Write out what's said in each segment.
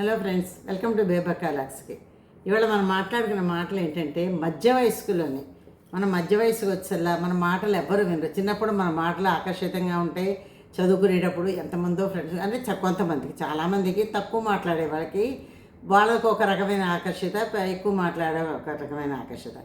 Hello friends welcome to బేబకాలాక్స్కి ఇవాళ మనం మాట్లాడుకున్న మాటలు ఏంటంటే మధ్య వయస్కులోని. మన మధ్య వయసుకు వచ్చేలా మన మాటలు ఎవ్వరు వినరు. చిన్నప్పుడు మన మాటలు ఆకర్షితంగా ఉంటాయి. చదువుకునేటప్పుడు ఎంతమందో ఫ్రెండ్స్ అంటే కొంతమందికి చాలామందికి తక్కువ మాట్లాడే వాళ్ళకి వాళ్ళకు ఒక రకమైన ఆకర్షిత ఎక్కువ మాట్లాడే ఒక రకమైన ఆకర్షిత.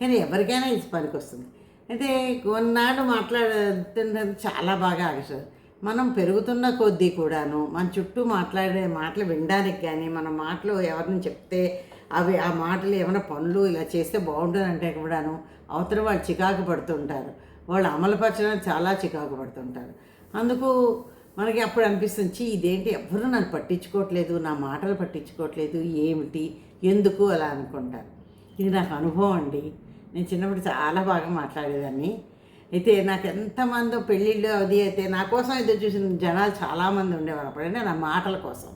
కానీ ఎవరికైనా ఇది పనికొస్తుంది. అయితే కొన్నాళ్ళు మాట్లాడుతున్నది చాలా బాగా ఆకర్షణ మనం పెరుగుతున్న కొద్దీ కూడాను మన చుట్టూ మాట్లాడే మాటలు వినడానికి కానీ మన మాటలు ఎవరిని చెప్తే అవి ఆ మాటలు ఏమైనా పనులు ఇలా చేస్తే బాగుంటుంది అంటే కూడాను అవతల వాళ్ళు చికాకు పడుతుంటారు వాళ్ళు అమలుపరచడానికి చాలా చికాకు పడుతుంటారు అందుకు మనకి అప్పుడు అనిపిస్తుంది చీ ఇదేంటి? ఎవరు నన్ను పట్టించుకోవట్లేదు నా మాటలు పట్టించుకోవట్లేదు ఏమిటి? ఎందుకు అలా అనుకుంటారు? ఇది నాకు అనుభవం అండి. నేను చిన్నప్పుడు చాలా బాగా మాట్లాడేదాన్ని. అయితే నాకు ఎంతమందో పెళ్ళిళ్ళు అది అయితే నా కోసం ఎదురు చూసిన జనాలు చాలామంది ఉండేవారు అప్పుడంటే నా మాటల కోసం.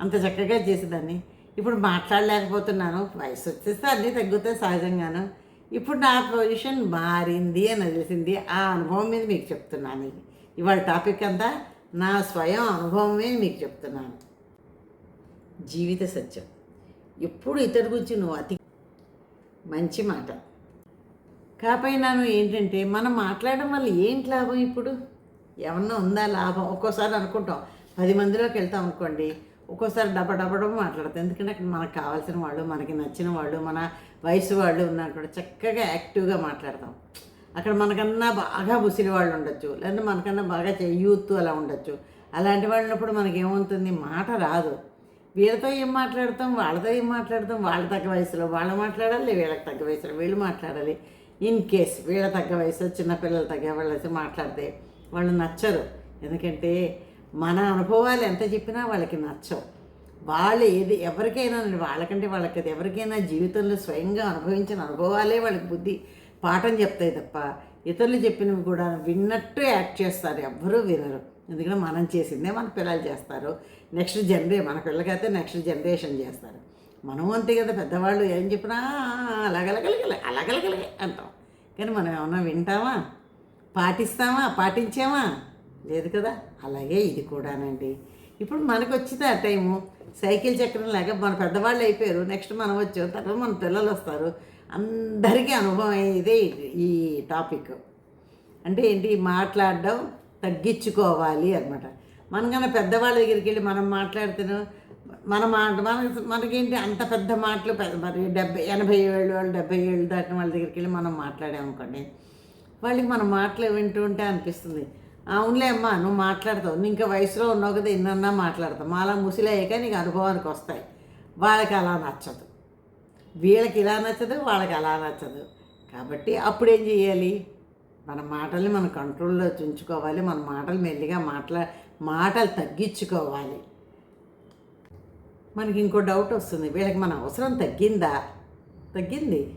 అంత చక్కగా చేసేదాన్ని. ఇప్పుడు మాట్లాడలేకపోతున్నాను వయసు వచ్చేస్తే అన్నీ తగ్గుతాయి సహజంగాను. ఇప్పుడు నా పొజిషన్ మారింది అని తెలిసింది ఆ అనుభవం మీద మీకు చెప్తున్నాను. ఇవాళ టాపిక్ అంతా నా స్వయం అనుభవమే మీకు చెప్తున్నాను. జీవిత సత్యం. ఎప్పుడు ఇతరు గురించి నువ్వు అతి మంచి మాట. కాపోయినాను ఏంటంటే మనం మాట్లాడడం వల్ల ఏంటి లాభం ఇప్పుడు? ఏమన్నా ఉందా లాభం? ఒక్కోసారి అనుకుంటాం పది మందిలోకి వెళ్తాం అనుకోండి ఒక్కోసారి డబ్బ డబ్బడం మాట్లాడతాం. ఎందుకంటే అక్కడ మనకు కావాల్సిన వాళ్ళు మనకి నచ్చిన వాళ్ళు మన వయసు వాళ్ళు ఉన్నారు కూడా చక్కగా యాక్టివ్గా మాట్లాడతాం. అక్కడ మనకన్నా బాగా ముసిలి వాళ్ళు ఉండొచ్చు లేదంటే మనకన్నా బాగా యూత్ అలా ఉండొచ్చు. అలాంటి వాళ్ళు మనకి ఏమవుతుంది మాట రాదు. వీళ్ళతో ఏం మాట్లాడతాం? వాళ్ళతో ఏం మాట్లాడతాం? వాళ్ళ తగ్గ వయసులో వాళ్ళు మాట్లాడాలి వీళ్ళకి తగ్గ వయసులో వీళ్ళు మాట్లాడాలి. ఇన్ కేస్ వీళ్ళ తగ్గ వయసు చిన్నపిల్లల తగ్గ వాళ్ళతో మాట్లాడితే వాళ్ళు నచ్చరు. ఎందుకంటే మన అనుభవాలు ఎంత చెప్పినా వాళ్ళకి నచ్చవు. వాళ్ళు ఏది ఎవరికైనా వాళ్ళకంటే వాళ్ళకి అది ఎవరికైనా జీవితంలో స్వయంగా అనుభవించిన అనుభవాలే వాళ్ళకి బుద్ధి. పాఠం చెప్తాయి తప్ప ఇతరులు చెప్పినవి కూడా విన్నట్టు యాక్ట్ చేస్తారు. ఎవ్వరూ వినరు. ఎందుకంటే మనం చేసిందే మన పిల్లలు చేస్తారు. నెక్స్ట్ జనరే మన పిల్లకైతే నెక్స్ట్ జనరేషన్ చేస్తారు. మనం అంతే కదా పెద్దవాళ్ళు ఏం చెప్పినా అలాగలగలగల అలగలగలగే అంటాం. కానీ మనం ఏమన్నా వింటామా? పాటిస్తామా? పాటించామా? లేదు కదా? అలాగే ఇది కూడానండి. ఇప్పుడు మనకు వచ్చింది ఆ టైము. సైకిల్ చక్రం లేక మన పెద్దవాళ్ళు అయిపోయారు. నెక్స్ట్ మనం వచ్చాం తర్వాత మన పిల్లలు వస్తారు. అందరికీ అనుభవం అయ్యేదే ఈ టాపిక్. అంటే ఏంటి? మాట్లాడడం తగ్గించుకోవాలి అనమాట మనకన్నా పెద్దవాళ్ళ దగ్గరికి వెళ్ళి మనం మాట్లాడుతున్నాం మన మాట మన మనకేంటి అంత పెద్ద మాటలు పెద్ద మరి డెబ్బై ఎనభై ఏళ్ళు వాళ్ళు డెబ్బై ఏళ్ళు దాటిన వాళ్ళ దగ్గరికి వెళ్ళి మనం మాట్లాడామనుకోండి వాళ్ళకి మన మాటలు వింటూ ఉంటే అనిపిస్తుంది. అవునులే అమ్మా నువ్వు మాట్లాడతావు నువ్వు ఇంకా వయసులో ఉన్నావు కదా ఎన్నన్నా మాట్లాడతావు. మాలా ముసిలయ్యాక నీకు అనుభవానికి వస్తాయి. వాళ్ళకి అలా నచ్చదు. వీళ్ళకి ఇలా నచ్చదు వాళ్ళకి అలా నచ్చదు. కాబట్టి అప్పుడు ఏం చేయాలి మన మాటల్ని మన కంట్రోల్లో ఉంచుకోవాలి మన మాటలు మెల్లిగా మాట్లా మాటలు తగ్గించుకోవాలి. మనకి ఇంకో డౌట్ వస్తుంది. వీళ్ళకి మన అవసరం తగ్గిందా? తగ్గింది.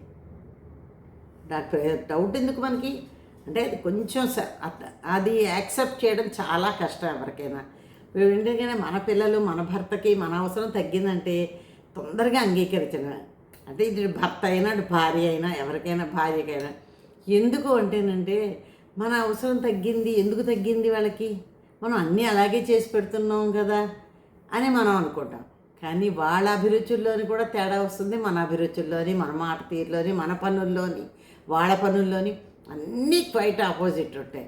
డాక్టర్ డౌట్ ఎందుకు మనకి? అంటే అది కొంచెం స- అది యాక్సెప్ట్ చేయడం చాలా కష్టం ఎవరికైనా. ఎందుకంటే మన పిల్లలు మన భర్తకి మన అవసరం తగ్గిందంటే తొందరగా అంగీకరించడం. అంటే ఇది భర్త అయినా భార్య అయినా ఎవరికైనా భార్యకైనా. ఎందుకు అంటేనంటే మన అవసరం తగ్గింది. ఎందుకు తగ్గింది వాళ్ళకి? మనం అన్నీ అలాగే చేసి పెడుతున్నాం కదా అని మనం అనుకుంటాం. కానీ వాళ్ళ అభిరుచుల్లోని కూడా తేడా వస్తుంది మన అభిరుచుల్లోని మన మాట తీరులోని మన పనుల్లోని వాళ్ళ పనుల్లోని అన్నీ క్వైట్ ఆపోజిట్ ఉంటాయి.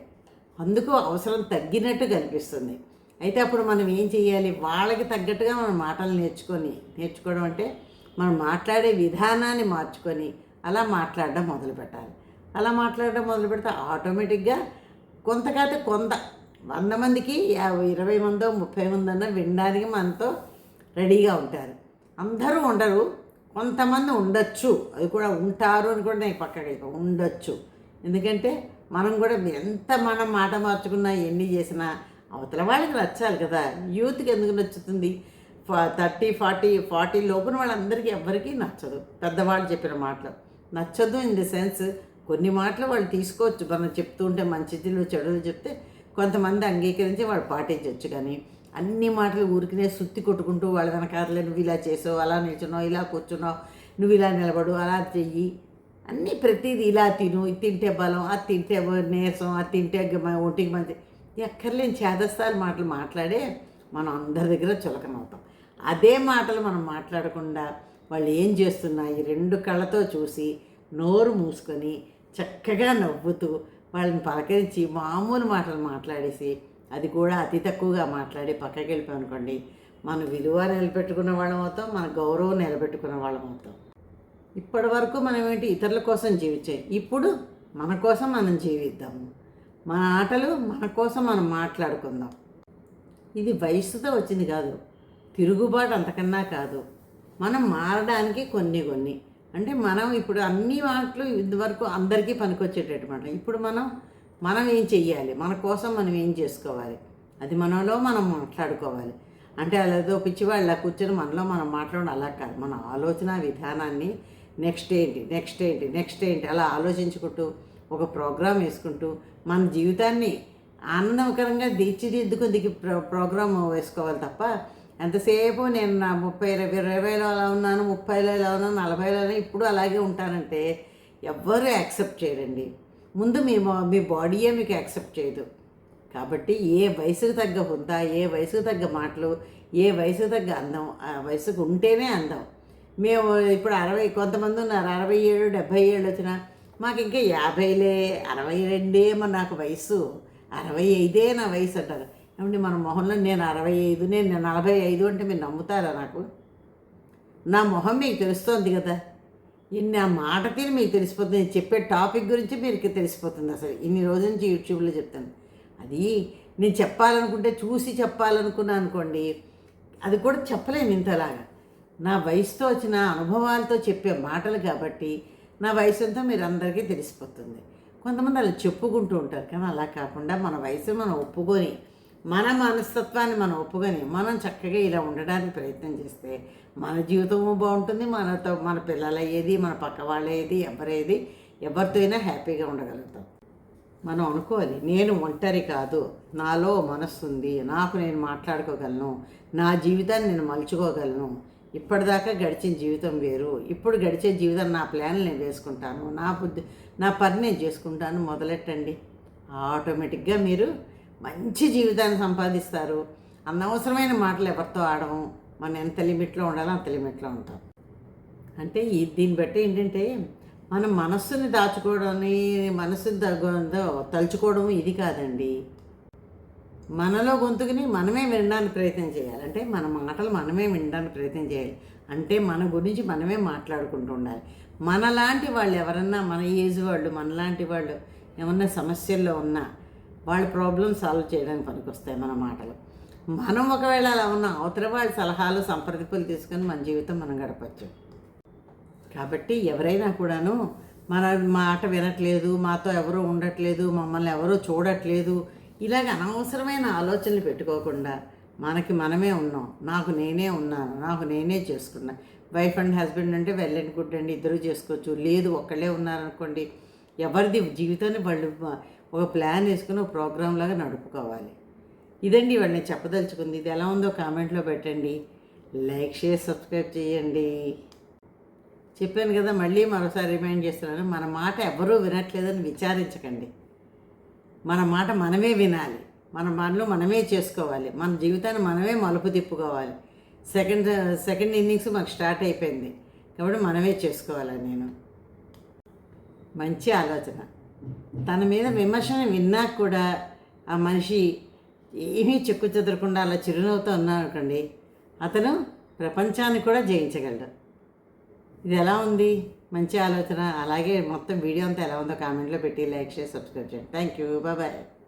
అందుకు అవసరం తగ్గినట్టు కనిపిస్తుంది. అయితే అప్పుడు మనం ఏం చేయాలి వాళ్ళకి తగ్గట్టుగా మన మాటలు నేర్చుకొని నేర్చుకోవడం అంటే మనం మాట్లాడే విధానాన్ని మార్చుకొని అలా మాట్లాడడం మొదలు పెట్టాలి. అలా మాట్లాడడం మొదలు పెడితే ఆటోమేటిక్గా కొంతకైతే కొంత వంద మందికి యాభై ఇరవై మందో ముప్పై మందన్నా వినడానికి మనతో రెడీగా ఉంటారు. అందరూ ఉండరు. కొంతమంది ఉండొచ్చు. అది కూడా ఉంటారు అని కూడా నేను పక్కకి ఉండొచ్చు. ఎందుకంటే మనం కూడా ఎంత మనం మాట మార్చుకున్నా ఎన్ని చేసినా అవతల వాళ్ళకి నచ్చాలి కదా. యూత్కి ఎందుకు నచ్చుతుంది? థర్టీ ఫార్టీ ఫార్టీ లోపున వాళ్ళందరికీ ఎవ్వరికీ నచ్చదు. పెద్దవాళ్ళు చెప్పిన మాటలు. నచ్చదు ఇన్ ది సెన్స్ కొన్ని మాటలు వాళ్ళు తీసుకోవచ్చు. మనం చెప్తూ ఉంటే మంచిదిలో చెడులు చెప్తే కొంతమంది అంగీకరించి వాళ్ళు పాటించవచ్చు కానీ అన్ని మాటలు ఊరికినే సుత్తి కొట్టుకుంటూ వాళ్ళ వెనకాలే నువ్వు ఇలా చేసావు అలా నిల్చున్నావు ఇలా కూర్చున్నావు నువ్వు ఇలా నిలబడు అలా చెయ్యి. అన్నీ ప్రతిదీ ఇలా తిను. ఇది తింటే బలం అది తింటే నీరసం అది తింటే ఒంటికి మంచి. ఎక్కర్లేని చేదస్తాలు మాటలు మాట్లాడే మనం అందరి దగ్గర చులకనవుతాం అదే మాటలు మనం మాట్లాడకుండా వాళ్ళు ఏం చేస్తున్నా ఈ రెండు కళ్ళతో చూసి నోరు మూసుకొని చక్కగా నవ్వుతూ వాళ్ళని పలకరించి మామూలు మాటలు మాట్లాడేసి అది కూడా అతి తక్కువగా మాట్లాడి పక్కకి వెళ్ళిపోయాం అనుకోండి మన విలువ నిలబెట్టుకున్న వాళ్ళం అవుతాం మన గౌరవం నిలబెట్టుకున్న వాళ్ళం అవుతాం. ఇప్పటి వరకు మనం ఏంటి ఇతరుల కోసం జీవించాయి ఇప్పుడు మన కోసం మనం జీవిద్దాము మన ఆటలు మన కోసం మనం మాట్లాడుకుందాం. ఇది వయసుతో వచ్చింది కాదు తిరుగుబాటు అంతకన్నా కాదు. మనం మారడానికి కొన్ని కొన్ని అంటే మనం ఇప్పుడు అన్ని మాటలు ఇంతవరకు అందరికీ పనికొచ్చేటట్టు మాట. ఇప్పుడు మనం మనం ఏం చెయ్యాలి? మన కోసం మనం ఏం చేసుకోవాలి? అది మనలో మనం మాట్లాడుకోవాలి. అంటే అలాదో పిచ్చివాళ్ళ కూర్చొని మనలో మనం మాట్లాడడం అలా కాదు. మన ఆలోచన విధానాన్ని నెక్స్ట్ ఏంటి నెక్స్ట్ ఏంటి నెక్స్ట్ ఏంటి అలా ఆలోచించుకుంటూ ఒక ప్రోగ్రాం వేసుకుంటూ మన జీవితాన్ని ఆనందకరంగా తీర్చిదిద్దుకు దిగి ప్రో ప్రోగ్రాం వేసుకోవాలి తప్ప ఎంతసేపు నేను నా ముప్పై ఇరవై ఇరవైలో అలా ఉన్నాను ముప్పైలో ఇలా ఉన్నాను నలభైలో ఇప్పుడు అలాగే ఉంటానంటే ఎవ్వరూ యాక్సెప్ట్ చేయరండి. ముందు మీ మీ బాడీయే మీకు యాక్సెప్ట్ చేయదు. కాబట్టి ఏ వయసుకు తగ్గ హుద్దా ఏ వయసుకు తగ్గ మాటలు ఏ వయసుకు తగ్గ అందం ఆ వయసుకు ఉంటేనే అందం. మేము ఇప్పుడు అరవై కొంతమంది ఉన్నారు అరవై ఏడు డెబ్భై ఏళ్ళు వచ్చినా మాకు ఇంకా యాభైలే అరవై రెండే మరి నాకు వయసు. అరవై ఐదే నా వయసు అంటారు. ఏమంటే మన మొహంలో నేను అరవై ఐదు నేను నలభై ఐదు అంటే మీరు నమ్ముతారా నాకు? నా మొహం మీకు తెలుస్తోంది కదా. ఇన్ని ఆ మాట తీరు మీకు తెలిసిపోతుంది. చెప్పే టాపిక్ గురించి మీకు తెలిసిపోతుంది అసలు. ఇన్ని రోజుల నుంచి యూట్యూబ్లో చెప్తాను. అది నేను చెప్పాలనుకుంటే చూసి చెప్పాలనుకున్నా అనుకోండి అది కూడా చెప్పలేను ఇంతలాగా. నా వయసుతో వచ్చిన అనుభవాలతో చెప్పే మాటలు కాబట్టి నా వయసు ఎంతో మీరు అందరికీ తెలిసిపోతుంది. కొంతమంది అలా చెప్పుకుంటూ ఉంటారు. కానీ అలా కాకుండా మన వయసు మనం ఒప్పుకొని మన మనస్తత్వాన్ని మనం ఒప్పుకొని మనం చక్కగా ఇలా ఉండడానికి ప్రయత్నం చేస్తే మన జీవితము బాగుంటుంది మనతో మన పిల్లలయ్యేది మన పక్క వాళ్ళేది ఎవరేది ఎవరితో అయినా హ్యాపీగా ఉండగలుగుతాం. మనం అనుకోవాలి నేను ఒంటరి కాదు నాలో మనస్సు ఉంది నాకు నేను మాట్లాడుకోగలను నా జీవితాన్ని నేను మలుచుకోగలను ఇప్పటిదాకా గడిచిన జీవితం వేరు ఇప్పుడు గడిచే జీవితం నా ప్లాన్లు నేను వేసుకుంటాను నా బుద్ధి నా పని నేను చేసుకుంటాను మొదలెట్టండి. ఆటోమేటిక్గా మీరు మంచి జీవితాన్ని సంపాదిస్తారు. అనవసరమైన మాటలు ఎవరితో ఆడము. మనం ఎంత లిమిట్లో ఉండాలో అంత లిమిట్లో ఉంటాం. అంటే ఈ దీన్ని బట్టి ఏంటంటే మనం మనస్సుని దాచుకోవడాన్ని మనస్సుని దగ్గ తలుచుకోవడం ఇది కాదండి. మనలో గొంతుకుని మనమే వినడానికి ప్రయత్నం చేయాలి. అంటే మన మాటలు మనమే వినడానికి ప్రయత్నం చేయాలి. అంటే మన గురించి మనమే మాట్లాడుకుంటూ ఉండాలి. మనలాంటి వాళ్ళు ఎవరన్నా మన ఏజ్ వాళ్ళు మనలాంటి వాళ్ళు ఏమన్నా సమస్యల్లో ఉన్నా వాళ్ళ ప్రాబ్లమ్ సాల్వ్ చేయడానికి పనికొస్తాయి మన మాటలు. మనం ఒకవేళ అలా ఉన్న అవతల వాళ్ళ సలహాలు సంప్రదింపులు తీసుకొని మన జీవితం మనం గడపచ్చు. కాబట్టి ఎవరైనా కూడాను మన మాట వినట్లేదు మాతో ఎవరూ ఉండట్లేదు మమ్మల్ని ఎవరో చూడట్లేదు ఇలాగ అనవసరమైన ఆలోచనలు పెట్టుకోకుండా మనకి మనమే ఉన్నాం నాకు నేనే ఉన్నాను నాకు నేనే చేసుకున్నా. వైఫ్ అండ్ హస్బెండ్ అంటే వెల్ అండ్ గుడ్ అండి ఇద్దరు చేసుకోవచ్చు. లేదు ఒక్కళ్ళే ఉన్నారనుకోండి ఎవరిది జీవితాన్ని వాళ్ళు ఒక ప్లాన్ వేసుకుని ఒక ప్రోగ్రామ్ లాగా నడుపుకోవాలి. ఇదండి ఇవాళ నేను చెప్పదలుచుకుంది. ఇది ఎలా ఉందో కామెంట్లో పెట్టండి. లైక్ షేర్ సబ్స్క్రైబ్ చేయండి. చెప్పాను కదా మళ్ళీ మరోసారి రిమైండ్ చేస్తున్నాను. మన మాట ఎవరూ వినట్లేదని విచారించకండి. మన మాట మనమే వినాలి. మన మనలో మనమే చేసుకోవాలి. మన జీవితాన్ని మనమే మలుపు తిప్పుకోవాలి. సెకండ్ సెకండ్ ఇన్నింగ్స్ మాకు స్టార్ట్ అయిపోయింది. కాబట్టి మనమే చేసుకోవాలి నేను? మంచి ఆలోచన. తన మీద విమర్శను విన్నాక కూడా ఆ మనిషి ఏమీ చెక్కు చెదరకుండా అలా చిరునవ్వుతో ఉన్నానుకోండి అతను ప్రపంచాన్ని కూడా జయించగలడు. ఇది ఎలా ఉంది? మంచి ఆలోచన. అలాగే మొత్తం వీడియో అంతా ఎలా ఉందో కామెంట్లో పెట్టి లైక్ చేసి సబ్స్క్రైబ్ చేయండి. Thank you bye